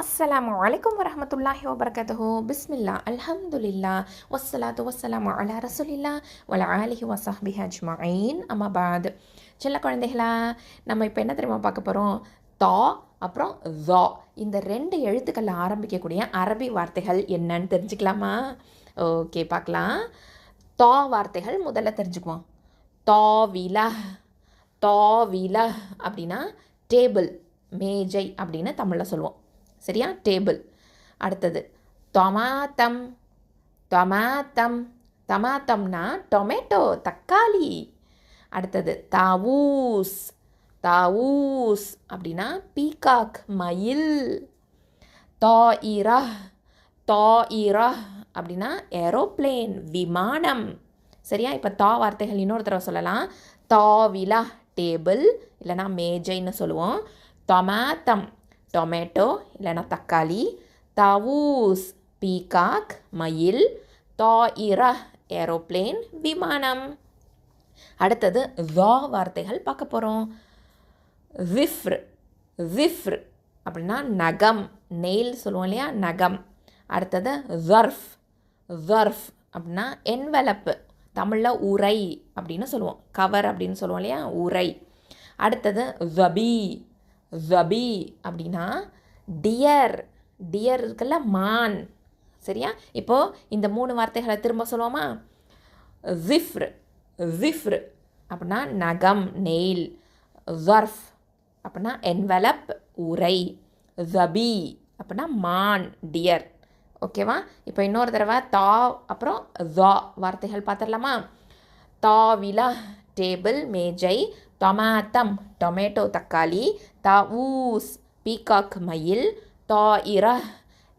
அஸ்ஸலாமு அலைக்கும் வரமத்துல்லாஹி வபரகாத்துஹு. பிஸ்மில்லா அல்ஹம்துலில்லா வஸ்ஸலாத்து வஸ்ஸலாமு அலா ரசூலில்லா வல ஆலிஹி வசஹ்பிஹி அஜ்மஈன். அம்மா சில குழந்தைகளா நம்ம இப்போ என்ன தெரியுமா பார்க்க போகிறோம் தா அப்புறம் ஜா இந்த ரெண்டு எழுத்துக்கள் ஆரம்பிக்கக்கூடிய அரபி வார்த்தைகள் என்னன்னு தெரிஞ்சுக்கலாமா? ஓகே பார்க்கலாம். தா வார்த்தைகள் முதல்ல தெரிஞ்சுக்குவோம். தாவில தாவில அப்படின்னா டேபிள் மேஜை அப்படின்னு தமிழில் சொல்லுவோம். சரியா? டேபிள் அடுத்தது டொமாத்தம் டொமாத்தம் டமாத்தம்னா டொமேட்டோ தக்காளி. அடுத்தது தாவூஸ். தாவூஸ் அப்படின்னா பீகாக் மயில். தாயிரா. தாயிரா அப்படின்னா ஏரோப்ளேன் விமானம். சரியா? இப்போ தா வார்த்தைகள் இன்னொரு தடவை சொல்லலாம். தாவிலா டேபிள் இல்லைனா மேஜைன்னு சொல்லுவோம். தொமாத்தம் டொமேட்டோ இல்லைனா தக்காளி தவூஸ் பீகாக் மயில் தாயிரா ஏரோப்ளேன் விமானம். அடுத்தது வா வார்த்தைகள் பார்க்க போகிறோம் விஃப்ர் விஃப்ர் அப்படின்னா நகம் நெயில் சொல்லுவோம் இல்லையா? நகம். அடுத்தது ஜர்ஃப் ஜர்ஃப் அப்படின்னா என்வெலப்பு. தமிழில் உரை அப்படின்னு சொல்லுவோம். கவர் அப்படின்னு சொல்லுவோம் இல்லையா? உரை. அடுத்தது ஜபி ஜபி அப்படின்னா டியர் டியர் இருக்குல்ல மான் சரியா? இப்போது இந்த மூணு வார்த்தைகளை திரும்ப சொல்லுவோமா? ஜிஃப்ர் ஜிஃப்ர் அப்படின்னா நகம் நெயில் ஜர்ஃப் அப்படின்னா என்வலப் உரை. ஜபி அப்படின்னா மான் டியர் ஓகேவா இப்போ இன்னொரு தடவை தா அப்புறம் ஜா வார்த்தைகள் பார்த்துடலாமா? தாவில டேபிள் மேஜை டொமாத்தம் டொமேட்டோ தக்காளி தவூஸ் பீகாக் மயில் தாயிர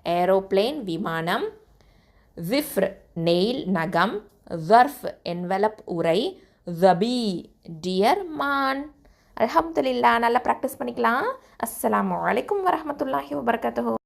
ஏரோப்ளேன் விமானம் ஜிஃப்ர் நெயில் நகம் ஜர்ஃப் என்வலப் உரை ஜபி டியர் மான் அலமதுல்லா நல்லா ப்ராக்டிஸ் பண்ணிக்கலாம். அஸ்லாம் அலைக்கும் வரஹமத்துல்லாஹி வபர்கத்து